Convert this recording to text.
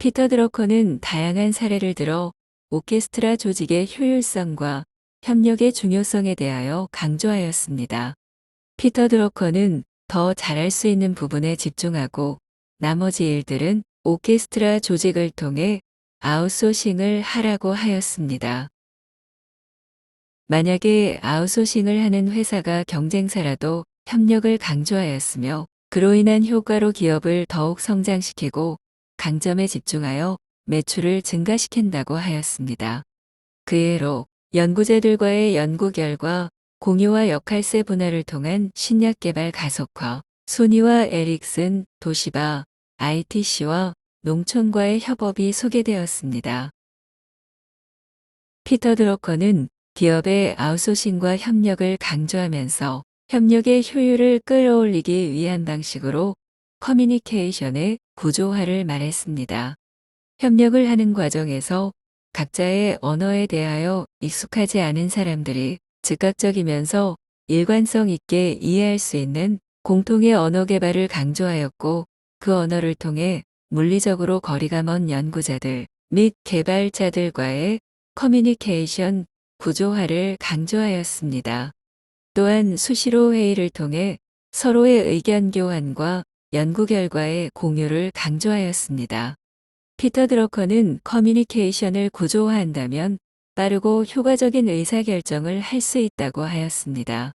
피터 드러커는 다양한 사례를 들어 오케스트라 조직의 효율성과 협력의 중요성에 대하여 강조하였습니다. 피터 드러커는 더 잘할 수 있는 부분에 집중하고 나머지 일들은 오케스트라 조직을 통해 아웃소싱을 하라고 하였습니다. 만약에 아웃소싱을 하는 회사가 경쟁사라도 협력을 강조하였으며 그로 인한 효과로 기업을 더욱 성장시키고 강점에 집중하여 매출을 증가시킨다고 하였습니다. 그 예로 연구자들과의 연구 결과 공유와 역할세 분할을 통한 신약 개발 가속화, 소니와 에릭슨, 도시바, ITC와 농촌과의 협업이 소개되었습니다. 피터 드러커는 기업의 아웃소싱과 협력을 강조하면서 협력의 효율을 끌어올리기 위한 방식으로 커뮤니케이션의 구조화를 말했습니다. 협력을 하는 과정에서 각자의 언어에 대하여 익숙하지 않은 사람들이 즉각적이면서 일관성 있게 이해할 수 있는 공통의 언어 개발을 강조하였고 그 언어를 통해 물리적으로 거리가 먼 연구자들 및 개발자들과의 커뮤니케이션 구조화를 강조하였습니다. 또한 수시로 회의를 통해 서로의 의견 교환과 연구 결과의 공유를 강조하였습니다. 피터 드러커는 커뮤니케이션을 구조화한다면 빠르고 효과적인 의사결정을 할 수 있다고 하였습니다.